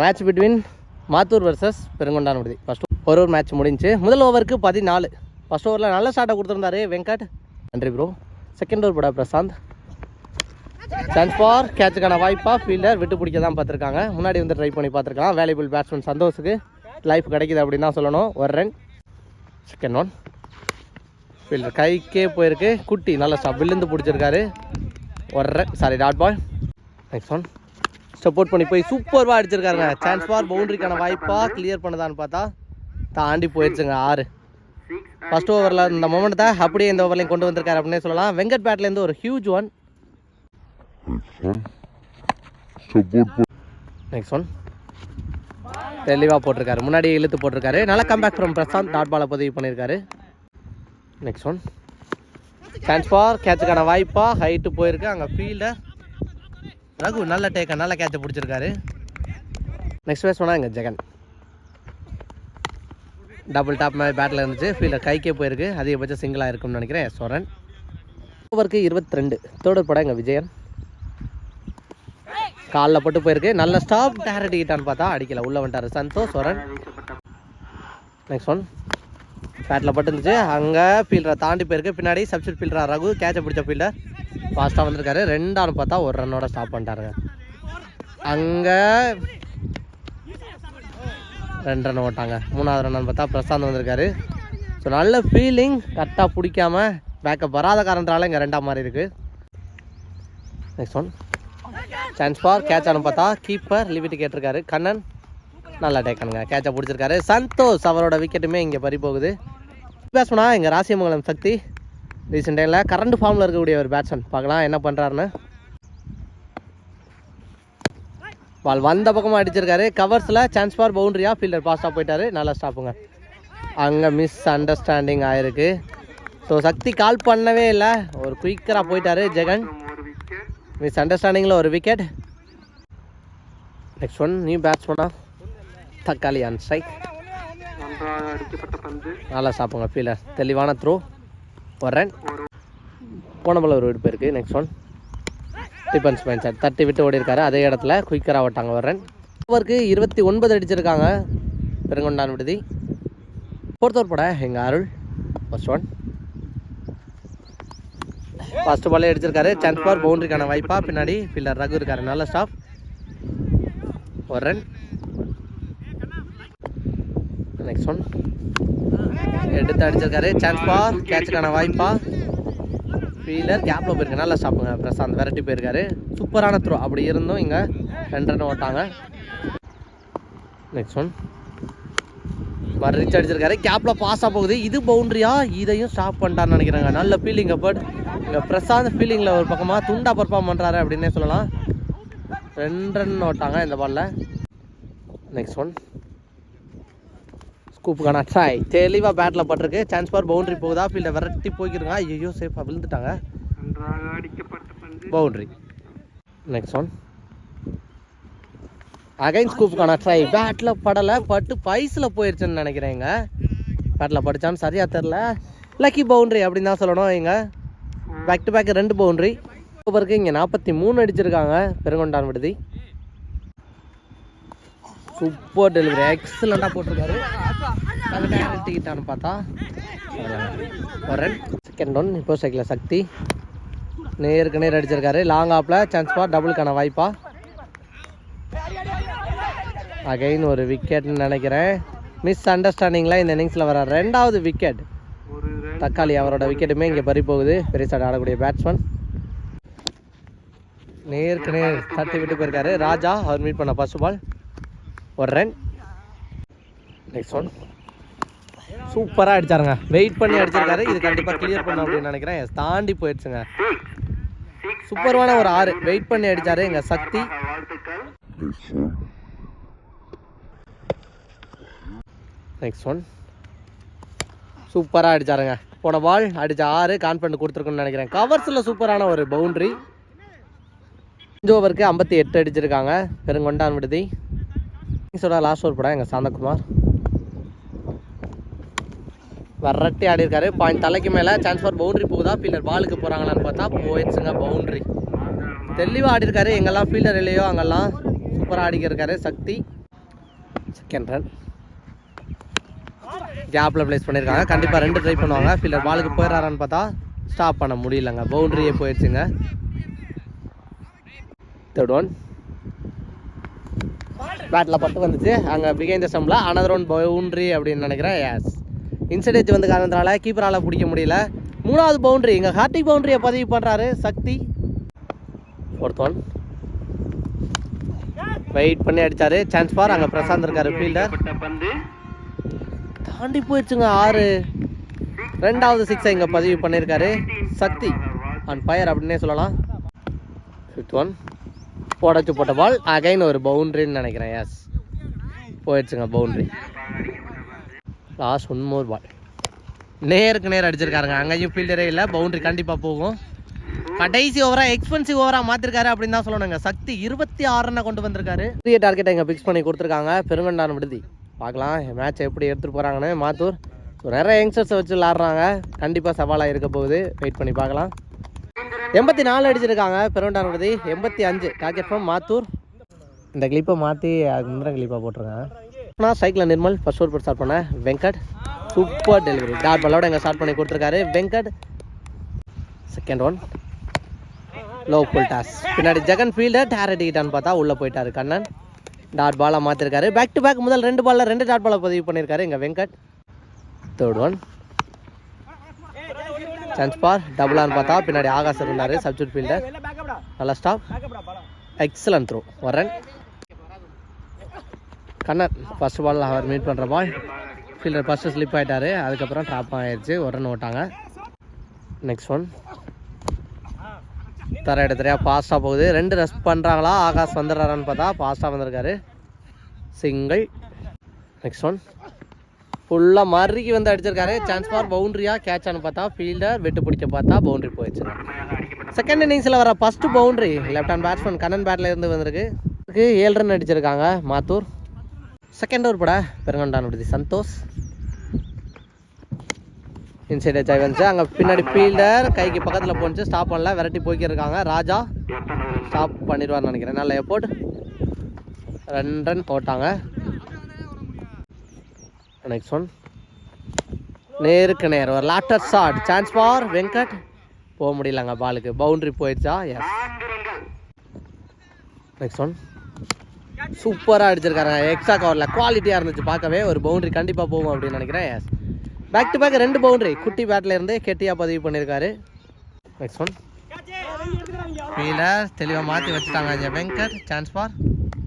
Match between Mathur versus Perungondan விடுதி first ஒரு ஒரு மேட்ச் முடிஞ்சு முதல் ஓவருக்கு பதினாலு. ஃபஸ்ட் ஓவரில் நல்ல ஷாட்டை கொடுத்துருந்தாரு வெங்கட். நன்றி ப்ரோ செகண்ட் ஓவர் போட பிரசாந்த். சான்ஸ் ஃபார் கேட்சுக்கான வாய்ப்பாக ஃபீல்டர் விட்டு பிடிக்க தான் பார்த்துருக்காங்க. முன்னாடி வந்து ட்ரை பண்ணி பார்த்துருக்கலாம். வேலைபிள் பேட்ஸ்மேன் சந்தோஷுக்கு லைஃப் கிடைக்குது அப்படின்னு தான் சொல்லணும். ஒரு ரன் செகண்ட் ஒன் ஃபீல்டர் கைக்கே போயிருக்கு. குட்டி நல்ல ஸ்டாப் விழுந்து பிடிச்சிருக்காரு. ஒரு run sorry dot ball next one support பண்ணி போய் சூப்பர்வாக அடிச்சிருக்காருங்க. சான்ஸ் ஃபார் பவுண்டரிக்கான வாய்ப்பாக கிளியர் பண்ணதான்னு பார்த்தா தாண்டி போயிடுச்சுங்க ஆறு. ஃபர்ஸ்ட் ஓவரில் இந்த மொமெண்ட்டை அப்படியே இந்த ஓவர்லையும் கொண்டு வந்திருக்காரு அப்படின்னே சொல்லலாம். வெங்கட் பேட்லேருந்து ஒரு ஹியூஜ் ஒன் நெக்ஸ்ட் ஒன் தெளிவாக போட்டிருக்காரு. முன்னாடி இழுத்து போட்டிருக்காரு. நல்லா கம்பேக் ஃப்ரம் பிரசாந்த் டாட் பாலை பதிவு பண்ணியிருக்காரு. நெக்ஸ்ட் ஒன் சான்ஸ் ஃபார் கேட்சுக்கான வாய்ப்பாக ஹைட்டு போயிருக்கு. அங்கே ஃபீல்டை ரகு நல்ல டேக்கா நல்ல கேட்ச பிடிச்சிருக்காரு. நெக்ஸ்ட் பேஸ் பண்ணால் இங்கே ஜெகன். டபுள் டாப் மாதிரி பேட்டில் இருந்துச்சு. ஃபீல்டர் கைக்கே போயிருக்கு. அதிகபட்சம் சிங்கிளாக இருக்கும்னு நினைக்கிறேன். சோரன். ஓவருக்கு இருபத்தி ரெண்டு தேர்டர் படம் எங்கள் விஜயன். காலில் பட்டு போயிருக்கு. நல்ல ஸ்டாப் டேரக்ட் பார்த்தா அடிக்கல. உள்ள வந்துட்டார் சந்தோஷ் சோரன். நெக்ஸ்ட் ஒன் பேட்டில் பட்டு இருந்துச்சு. அங்கே ஃபீல்டரை தாண்டி போயிருக்கு. பின்னாடி சப்ஸ்டியூட் ஃபீல்டராக ரகு. கேட்சை பிடிச்ச ஃபீல்டர் ஃபாஸ்ட்டாக வந்திருக்காரு. ரெண்டான்னு பார்த்தா ஒரு ரன்னோட ஸ்டாப் பண்ணிட்டாருங்க. அங்கே ரெண்டு ரன் ஓட்டாங்க. மூணாவது ரன்னு பார்த்தா பிரசாந்த் வந்திருக்காரு. ஸோ நல்ல ஃபீலிங் கரெக்டாக பிடிக்காம பேக்கப் வராத காரணத்தால இங்கே ரெண்டாம் மாதிரி இருக்குது next one chance for catch ஆனு பார்த்தா கீப்பர் லிமிட் கேட்டிருக்காரு. கண்ணன் நல்லா டேக்கனுங்க கேட்சை பிடிச்சிருக்காரு. சந்தோஷ் அவரோட விக்கெட்டுமே இங்கே பறி போகுது. பேசுனா இங்கே ராசிமங்கலம் சக்தி. ரீசெண்ட் டைமில் கரண்ட் ஃபார்மில் இருக்கக்கூடிய ஒரு பேட்ஸ்மேன் பார்க்கலாம் என்ன பண்ணுறாருன்னு பால் வந்த பக்கமாக அடிச்சிருக்காரு. கவர்ஸில் சான்ஸ் ஃபார் பவுண்டரியா ஃபீல்டர் பாஸ்டாக போயிட்டாரு. நல்லா ஸ்டாப்புங்க அங்கே மிஸ் அண்டர்ஸ்டாண்டிங் ஆயிருக்கு. ஸோ சக்தி கால் பண்ணவே இல்லை. ஒரு குயிக்கராக போயிட்டாரு ஜெகன். மிஸ் அண்டர்ஸ்டாண்டிங்கில் ஒரு விக்கெட் நெக்ஸ்ட் ஒன் நியூ பேட்ஸ்மனா தக்காளி அன் ஸ்ட்ரைக் நல்லா சாப்பிடுங்க ஃபீலர் தெளிவான த்ரோ ஒரு ரன் போன பால் ஒரு விடு போயிருக்கு next one defence man sir தட்டி விட்டு ஓடி இருக்காரு அதே இடத்துல குயிக்கராக ஓட்டாங்க ஒரு ரன் ஓவருக்கு இருபத்தி ஒன்பது அடிச்சிருக்காங்க. பெருங்கொண்டான் விடுதி. பொறுத்தவர் போட எங்கள் அருள். ஃபர்ஸ்ட் ஒன் ஃபர்ஸ்ட் பாலே அடிச்சிருக்காரு. சான்ஸ் பார் பவுண்டரிக்கான வாய்ப்பாக பின்னாடி ஃபீல்டர் ரகு இருக்காரு. நல்ல ஸ்டாப் ஒரு ரன் நெக்ஸ்ட் ஒன் எடுத்து அடிச்சிருக்காரு. சான்ஸ் ஃபார் கேட்சுக்கான வாய்ப்பா. ஃபீலர் கேப்பில் போயிருக்கு நல்லா ஸ்டாப்புங்க பிரசாந்த் விரட்டி போயிருக்காரு. சூப்பரான த்ரோ அப்படி இருந்தும் இங்கே ரெண்டு ரன் ஓட்டாங்க. நெக்ஸ்ட் ஒன் மறு ரீச் அடிச்சிருக்காரு. கேப்பில் பாஸாக போகுது. இது பவுண்டரியா இதையும் ஸ்டாப் பண்ணிட்டான்னு நினைக்கிறாங்க. நல்ல ஃபீலிங் பட் இங்கே பிரசாந்த் ஃபீலிங்கில் ஒரு பக்கமாக துண்டா பர்ஃபார்ம் பண்ணுறாரு அப்படின்னே சொல்லலாம். ரெண்டு ரன் ஓட்டாங்க இந்த பாலில் நெக்ஸ்ட் ஒன் ஸ்கூப்புக்கான ட்ரை தெளிவாக பேட்டில் பட்டிருக்கு. சான்ஸ் ஃபார் பவுண்டரி போகுதா? ஃபீல்டை விரட்டி போய்க்கிருங்க ஐயோ சேஃபாக விழுந்துட்டாங்க. பவுண்டரி நெக்ஸ்ட் ஒன் அகைன் ஸ்கூப்புக்கான ட்ரை பேட்டில் படலை. பட்டு பைஸில் போயிருச்சுன்னு நினைக்கிறேங்க. பேட்டில் படித்தான்னு சரியாக தெரில லக்கி பவுண்டரி அப்படின்னு தான் சொல்லணும் இங்க பேக் டு பேக் ரெண்டு பவுண்டரி ஓவருக்கு இங்கே நாற்பத்தி மூணு அடிச்சிருக்காங்க. பெருங்கொண்டான் விடுதி. Super delivery. எக்ஸலண்ட்டாக போட்டிருக்காரு. டிக்கெட்டானு பார்த்தா. ஒரு செகண்ட் ஒன் இப்போ சைக்கிள் சக்தி. நேருக்கு நேர் அடிச்சிருக்காரு. லாங் ஆப்பில் சான்ஸ் பா டபுளுக்கான வாய்ப்பா. அகைன் ஒரு விக்கெட்னு நினைக்கிறேன். மிஸ் அண்டர்ஸ்டாண்டிங்கில் இந்த இன்னிங்ஸில் வர ரெண்டாவது விக்கெட் தக்காளி அவரோட விக்கெட்டுமே இங்கே பறி போகுது. பெரிசாட் ஆடக்கூடிய பேட்ஸ்மேன் நேருக்கு நேர் தட்டி விட்டு போயிருக்காரு. ராஜா அவர் மீட் பண்ண பசுபால். பால் ஒரு ரன் நெக்ஸ்ட் ஒன் சூப்பராக அடிச்சாருங்க. வெயிட் பண்ணி அடிச்சிருக்காரு. இது கண்டிப்பாக கிளியர் பண்ணும் அப்படின்னு நினைக்கிறேன். தாண்டி போயிடுச்சுங்க. சூப்பரான ஒரு ஆறு. வெயிட் பண்ணி அடிச்சாரு. எங்க சக்தி. நெக்ஸ்ட் ஒன் சூப்பராக அடிச்சாருங்க. போன பால் அடிச்ச ஆறு கான்ஃபிடன்ட் கொடுத்துருக்குன்னு நினைக்கிறேன். கவர்ஸில் சூப்பரான ஒரு பவுண்டரி அஞ்சு ஓவருக்கு ஐம்பத்தி எட்டு அடிச்சிருக்காங்க. பெருங்கொண்டான் விடுதி. கிங்ஸோட லாஸ்ட் ஒரு படம் எங்கள் சாந்தகுமார். வரட்டி ஆடி இருக்காரு. பாயிண்ட் தலைக்கு மேலே சான்ஸ் ஃபார் பவுண்டரி போகுதா ஃபீல்டர் பாலுக்கு போகிறாங்களான்னு பார்த்தா போயிடுச்சுங்க பவுண்டரி தெளிவாக ஆடி இருக்காரு. எங்கெல்லாம் ஃபீல்டர் இல்லையோ அங்கெல்லாம் சூப்பராக ஆடிக்கிருக்காரு சக்தி செகண்ட் ரன் கேப்பில் ப்ளேஸ் பண்ணியிருக்காங்க. கண்டிப்பாக ரெண்டு ட்ரை பண்ணுவாங்க. ஃபீல்டர் பாலுக்கு போயிடறாரான்னு பார்த்தா ஸ்டாப் பண்ண முடியலங்க. பவுண்டரியே போயிடுச்சுங்க. தேர்ட் ஒன் பேட்டில் பட்டு வந்துச்சு. அங்கே பிகைந்த ஸ்டம்பில் அனதர் ஒன் பவுண்ட்ரி அப்படின்னு நினைக்கிறேன். எஸ் இன்சிடென்ட் வந்து காரணத்தினால கீப்பரால் பிடிக்க முடியல. மூணாவது பவுண்ட்ரி இங்கே ஹார்டிக் பவுண்டரியை பதிவு பண்ணுறாரு சக்தி. ஃபோர்த் ஒன் வெயிட் பண்ணி அடித்தார் சான்ஸ் பார். அங்கே பிரசாந்த் இருக்காரு ஃபீல்டர் தாண்டி போயிடுச்சுங்க ஆறு. ரெண்டாவது சிக்ஸை இங்கே பதிவு பண்ணியிருக்காரு சக்தி. அண்ட் ஃபயர் அப்படின்னே சொல்லலாம். ஃபிஃப்த் ஒன் போடச்சு போட்ட பால் அகைன் ஒரு பவுண்ட்ரின்னு நினைக்கிறேன் எஸ் போயிடுச்சுங்க boundary last one more ball நேருக்கு நேர் அடிச்சிருக்காருங்க. அங்கேயும் ஃபீல்டரே இல்லை பவுண்ட்ரி கண்டிப்பாக போகும். கடைசி ஓவராக எக்ஸ்பென்சிவ் ஓவராக மாற்றிருக்காரு அப்படின்னு தான் சொல்லணுங்க. சக்தி இருபத்தி ஆறு கொண்டு வந்திருக்காரு. பெரிய டார்கெட்டை இங்கே ஃபிக்ஸ் பண்ணி கொடுத்துருக்காங்க. பெருங்கண்டான விடுதி. பார்க்கலாம் மேட்ச் எப்படி எடுத்துகிட்டு போகிறாங்கன்னு மாத்தூர். நிறைய யங்ஸ்டர்ஸை வச்சு விளாட்றாங்க. கண்டிப்பாக சவாலாக இருக்க போகுது. வெயிட் பண்ணி பார்க்கலாம். எண்பத்தி நாலு அடிச்சிருக்காங்க. பெருங்கண்டான விடுதி எண்பத்தி அஞ்சு. Target from Mathur. இந்த கிளிப்பை மாற்றி அதுக்கு முந்திர கிளிப்பாக போட்டிருக்கேன் நான் சைக்கிளில் நிர்மல் ஃபர்ஸ்ட் ஓவர் ஸ்டார்ட் பண்ணேன் வெங்கட் சூப்பர் டெலிவரி டாட் பாலோட இங்கே ஸ்டார்ட் பண்ணி கொடுத்துருக்காரு. Venkat second one low full toss பின்னாடி ஜெகன் ஃபீல்டர் டேர் அடிக்கிட்டான்னு பார்த்தா உள்ளே போயிட்டாரு கண்ணன். டாட் பாலாக மாற்றிருக்காரு பேக் டு பேக் முதல் ரெண்டு பாலில் ரெண்டு டாட் பாலை பதிவு பண்ணியிருக்காரு எங்கள் Venkat. Third one chance for டபுளான்னு பார்த்தா பின்னாடி ஆகாஷ் இருந்தார் சப்ஜூட் ஃபீல்டர் நல்லா stop excellent throw Varun Kannan first ball அவர் மீட் பண்ணுற பால் ஃபீல்டர் ஃபஸ்ட்டு ஸ்லிப் ஆகிட்டாரு அதுக்கப்புறம் ட்ராப் ஆகிடுச்சு ஒரு ரன் ஓட்டாங்க. நெக்ஸ்ட் ஒன் தர இடத்துலையா ஃபாஸ்ட்டாக போகுது. ரெண்டு ரெஸ்ட் பண்ணுறாங்களா ஆகாஷ் வந்துடுறாரான்னு பார்த்தா ஃபாஸ்ட்டாக வந்திருக்காரு. சிங்கிள் நெக்ஸ்ட் ஒன் ஃபுல்லாக மறுக்கி வந்து அடிச்சிருக்காரு. சான்ஸ் ஃபார் பவுண்ட்ரியா கேட்சான்னு பார்த்தா ஃபீல்டர் வெட்டு பிடிக்க பார்த்தா பவுண்ட்ரி போயிடுச்சு. செகண்ட் இன்னிங்ஸில் வர first boundary left hand batsman Kannan battle இருந்து வந்திருக்கு. ஏழு ரன் அடிச்சிருக்காங்க மாத்தூர். செகண்ட் ஓவர் பட பெருங்கண்டான் விடுதி சந்தோஷ். இன்சைட் ஜாய் வந்துச்சு அங்கே பின்னாடி ஃபீல்டர் கைக்கு பக்கத்தில் போணுச்சு ஸ்டாப் பண்ணல விரட்டி போய்க்கிருக்காங்க ராஜா. ஸ்டாப் பண்ணிடுவார்னு நினைக்கிறேன் நல்ல எஃபோர்ட் ரெண்டு ரன் போட்டாங்க. நெக்ஸ்ட் ஒன் நேருக்கு நேர். ஒரு லாட்டர் ஷாட் சான்ஸ் ஃபார் வெங்கட் போக முடியலங்க பாலுக்கு. பவுண்டரி போயிடுச்சா? எஸ் நெக்ஸ்ட் ஒன் சூப்பராக அடிச்சிருக்காங்க எக்ஸ்ட்ரா கவரில் குவாலிட்டியாக இருந்துச்சு பார்க்கவே. ஒரு பவுண்டரி கண்டிப்பாக போகும் அப்படின்னு நினைக்கிறேன். எஸ் பேக் டு பேக் ரெண்டு பவுண்டரி குட்டி பேட்டில் இருந்து கெட்டியாக பதிவு பண்ணியிருக்காரு நெக்ஸ்ட் ஒன் ஃபீலர் தெளிவாக மாற்றி வச்சுட்டாங்க இங்கே வெங்கட் சான்ஸ் ஃபார்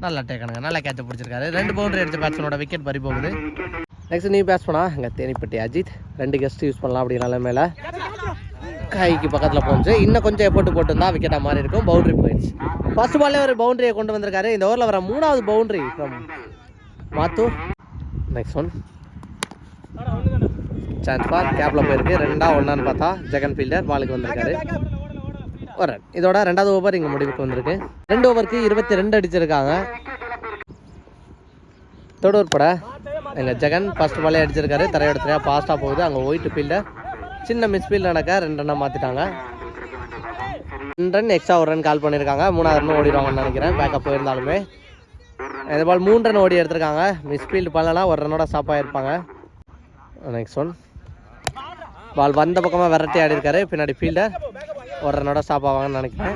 நல்லா டேக்கணுங்க நல்லா கேட்ச பிடிச்சிருக்காரு. ரெண்டு பவுண்டரி அடித்த பேட்ஸ்மேனோட விக்கெட் பறி போகுது. நெக்ஸ்ட் நீ பேட்ஸ் அங்கே தேனிப்பட்டி அஜித் ரெண்டு கெஸ்ட் யூஸ் பண்ணலாம் அப்படின்னால மேலே. கைக்கு பக்கத்தில் போச்சு. இன்னும் கொஞ்சம் எஃபோர்ட் போட்டுருந்தா விக்கெட்டாக மாதிரி இருக்கும். பவுண்டரி போயிடுச்சு ஃபர்ஸ்ட் பால்லே ஒரு பவுண்டரியை கொண்டு வந்திருக்காரு. இந்த ஓவரில் வர மூணாவது boundary from Mathur next one chance for கேப்பில் போயிருக்கு. ரெண்டா ஒன்றான்னு பார்த்தா ஜெகன் ஃபீல்டர் பாலுக்கு வந்திருக்காரு. ஒரு இதோட ரெண்டாவது ஓவர் இங்கே முடிவுக்கு வந்திருக்கு. ரெண்டு ஓவருக்கு இருபத்தி ரெண்டு அடிச்சிருக்காங்க. தொடர் பட. எங்கள் ஜெகன் ஃபர்ஸ்ட் பாலே அடிச்சிருக்காரு. தரையோட ஃபாஸ்ட்டாக போகுது. அங்கே ஒயிட் ஃபீல்டர் சின்ன மிஸ் ஃபீல்ட் நடக்க ரெண்டு ரன்னாக மாற்றிட்டாங்க ரெண்டு ரன் எக்ஸ்ட்ரா ஒரு ரன் கால் பண்ணியிருக்காங்க மூணாவது ரன் ஓடிடுவாங்கன்னு நினைக்கிறேன். பேக்கப் போயிருந்தாலுமே. இந்த பால் மூணு ரன் ஓடி எடுத்திருக்காங்க. மிஸ் ஃபீல்டு பண்ணலாம் ஒரு ரன்னோட ஸ்டாப் ஆகிருப்பாங்க நெக்ஸ்ட் ஒன் பால் வந்த பக்கமாக விரட்டி ஆடி இருக்காரு பின்னாடி ஃபீல்டர் ஒரு ரன்னோட ஸ்டாப் ஆவாங்கன்னு நினைக்கிறேன்.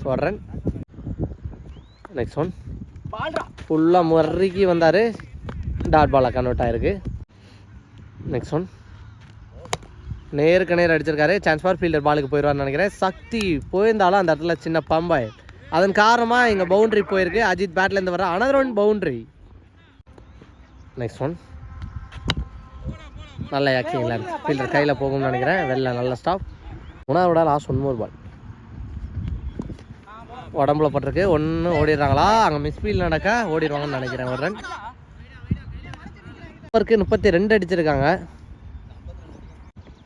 ஸோ ஒரு ரன் நெக்ஸ்ட் ஒன் ஃபுல்லாக முறுக்கி வந்தார். டாட் பாலாக கன்வெர்ட் ஆயிருக்கு. நெக்ஸ்ட் ஒன் நேருக்கு நேர் அடிச்சிருக்காரு. சான்ஸ் ஃபார் ஃபீல்டர் பாலுக்கு போயிடுவார்னு நினைக்கிறேன். சக்தி போயிருந்தாலும் அந்த இடத்துல சின்ன பம்பாய் அதன் காரணமாக இங்கே பவுண்டரி போயிருக்கு. அஜித் பேட்லேருந்து வர another one boundary next one நல்ல யாக்கிங்களா ஃபீல்டர் கையில் போகும்னு நினைக்கிறேன். வெளில நல்ல ஸ்டாப் உணவோட லாஸ்ட் ஒன் மோர் பால் உடம்புல பட்டிருக்கு. ஒன்று ஓடிடுறாங்களா? அங்கே மிஸ்ஃபீல் நடக்க ஓடிடுவாங்கன்னு நினைக்கிறேன். ஒரு ரன் ஓவருக்கு முப்பத்தி ரெண்டு அடிச்சிருக்காங்க.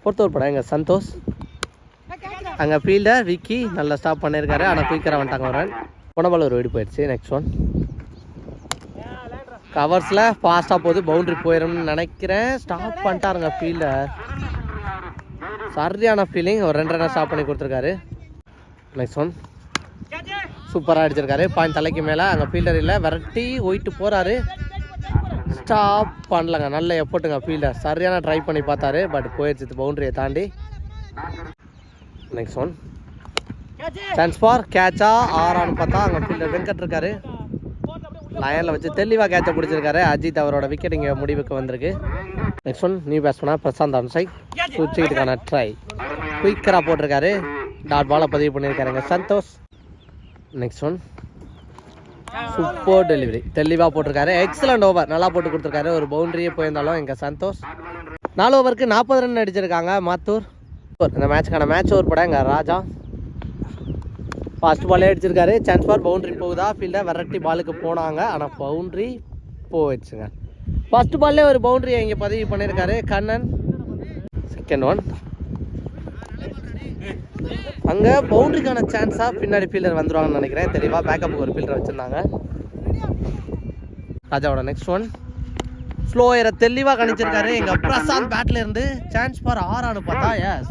ஃபோர்த் படம் எங்க சந்தோஷ். அங்கே ஃபீல்டர் விக்கி நல்லா ஸ்டாப் பண்ணியிருக்காரு ஆனால் குயிக்கராக வந்துட்டாங்க ஒரு ரன் போன ஒரு வெடி போயிடுச்சு நெக்ஸ்ட் ஒன் கவர்ஸில் ஃபாஸ்ட்டாக போகுது பவுண்டரி போயிடும்னு நினைக்கிறேன். ஸ்டாப் பண்ணிட்டாருங்க ஃபீல்டர் சரியான ஃபீலிங் ஒரு ரெண்டு ரன் ஸ்டாப் பண்ணி கொடுத்துருக்காரு. நெக்ஸ்ட் ஒன் சூப்பராக அடிச்சிருக்காரு. பாயிண்ட் தலைக்கு மேலே அங்கே ஃபீல்டர் இல்லை விரட்டி ஒயிட்டு போகிறாரு ஸ்டாப் பண்ணலங்க நல்ல எஃபர்ட்டுங்க ஃபீல்டர் சரியான ட்ரை பண்ணி பார்த்தாரு பட் போயிடுச்சு பவுண்டரியை தாண்டி. நெக்ஸ்ட் ஒன் சான்ஸ் ஃபார் கேட்சா ஆறான்னு பார்த்தா அங்கே ஃபீல்டர் வெங்கட் இருக்காரு. லயனில் வச்சு தெளிவாக கேட்சை பிடிச்சிருக்காரு. அஜித் அவரோட விக்கெட் இங்கே முடிவுக்கு வந்திருக்கு. நெக்ஸ்ட் ஒன் நியூ பேட்ஸ்மனாக பிரசாந்த் அம்சை. சுவிட்சுக்கிட்டுக்கான ட்ரை குயிக்கராக போட்டிருக்காரு. டாட் பாலை பதிவு பண்ணியிருக்காருங்க Santhosh. Next one super delivery தெளிவாக போட்டிருக்காரு. எக்ஸலண்ட் ஓவர் நல்லா போட்டு கொடுத்துருக்காரு. ஒரு பவுண்டரியே போயிருந்தாலும் எங்கள் சந்தோஷ். நாலு ஓவருக்கு நாற்பது ரன் அடிச்சிருக்காங்க. மாத்தூர். இந்த மேட்ச்க்கான மேட்ச் ஓவர் படம் எங்கள் ராஜா. ஃபர்ஸ்ட் பாலே அடிச்சிருக்காரு. சான்ஸ் ஃபார் பவுண்டரி போகுதா? ஃபீல்டர் வெரைட்டி பாலுக்கு போனாங்க. ஆனால் பவுண்ட்ரி போயிடுச்சுங்க. ஃபர்ஸ்ட் பால்லே ஒரு பவுண்ட்ரியை இங்கே பதிவு பண்ணியிருக்காரு கண்ணன். செகண்ட் ஒன் அங்கே பவுண்டரிக்கான சான்ஸாக பின்னாடி ஃபீல்டர் வந்துருவாங்கன்னு நினைக்கிறேன். தெளிவாக பேக்கப்புக்கு ஒரு ஃபீல்டர் வச்சுருந்தாங்க. ராஜாவோட நெக்ஸ்ட் ஒன் ஸ்லோ ஏற தெளிவாக கணிச்சிருக்காரு. எங்கள் பிரசாந்த் பேட்டில் இருந்து சான்ஸ் ஃபார் ஆறானு பார்த்தா எஸ்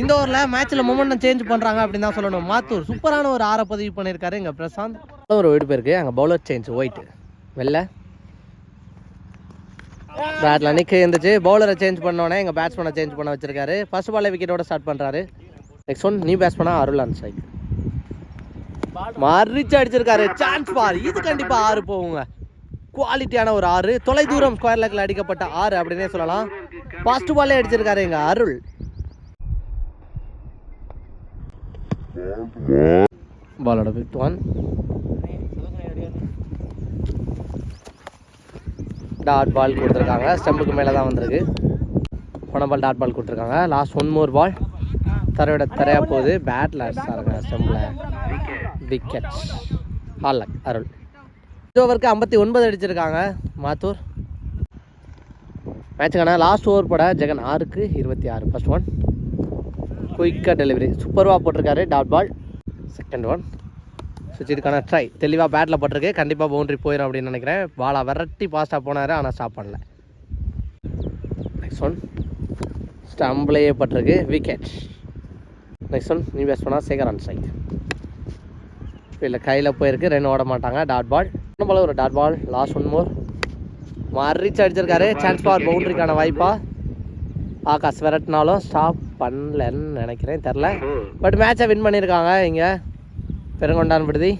இந்த ஓவரில் மேட்ச்சில் மொமெண்டம் சேஞ்ச் பண்ணுறாங்க அப்படின்னு தான் சொல்லணும். மாத்தூர் சூப்பரான ஒரு ஆறை பதிவு பண்ணியிருக்காரு எங்கள் பிரசாந்த். ஒரு வீடு போயிருக்கு. அங்கே பவுலர் சேஞ்ச் ஒயிட் வெள்ள பேட்டில் நிற்க இருந்துச்சு. பவுலரை சேஞ்ச் பண்ணோன்னே எங்கள் பேட்ஸ்மேனை சேஞ்ச் பண்ண வச்சிருக்காரு. ஃபர்ஸ்ட் பாலே விக்கெட்டோட ஸ்டார்ட் பண்ணுறாரு நெக்ஸ்ட் ஒன் நீ பேட்ஸ்மேனா அருள் அன் சைட் மறிச்சு அடிச்சிருக்காரு. Chance for. இது கண்டிப்பாக ஆறு போகுங்க. குவாலிட்டியான ஒரு ஆறு. தொலை தூரம் ஸ்கொயர் லெக்கில் அடிக்கப்பட்ட ஆறு அப்படின்னே சொல்லலாம். ஃபர்ஸ்ட் பாலே அடிச்சிருக்காரு எங்கள் அருள். பாலோட ஃபிஃப்த் ஒன் டாட் பால் கொடுத்துருக்காங்க. ஸ்டம்புக்கு மேலே தான் வந்திருக்கு. போன பால் டாட் பால் கொடுத்துருக்காங்க. லாஸ்ட் ஒன் மோர் பால் தரையோட தரையாக போகுது. பேட்டில் அடிச்சாருங்க ஸ்டம்பில் விக்கெட் ஹாலக் அருள். இது ஓவருக்கு ஐம்பத்தி ஒன்பது அடிச்சிருக்காங்க மாத்தூர். மேட்சுக்கான லாஸ்ட் ஓவர் போட ஜெகன் ஆறுக்கு இருபத்தி ஆறு. ஃபர்ஸ்ட் ஒன் குயிக்காக டெலிவரி சூப்பர்வாக போட்டிருக்காரு டாட் பால் செகண்ட் ஒன் சுவிட்சுக்கான ட்ரை தெளிவாக பேட்டில் போட்டிருக்கு. கண்டிப்பாக பவுண்டரி போயிடும் அப்படின்னு நினைக்கிறேன். பாலா விரட்டி ஃபாஸ்ட்டாக போனார் ஆனால் ஸ்டாப் பண்ணல. நெக்ஸ்ட் ஒன் ஸ்டம்பிளையே பட்டிருக்கு. Wicket next one new face பண்ணால் சேகர் ஆன் சைட் இல்லை கையில் போயிருக்கு ரெண்டு ஓட மாட்டாங்க டாட் பால் இன்னும் போல ஒரு dot ball last one more மறிச்சு அடிச்சிருக்காரு சான்ஸ் ஃபார் பவுண்டரிக்கான வாய்ப்பா. ஆகாஷ் விரட்டினாலும் ஸ்டாப் பண்ணலன்னு நினைக்கிறேன் தெரில பட் மேட்சை வின் பண்ணியிருக்காங்க இங்கே. பெருங்கொண்டான் விடுதி.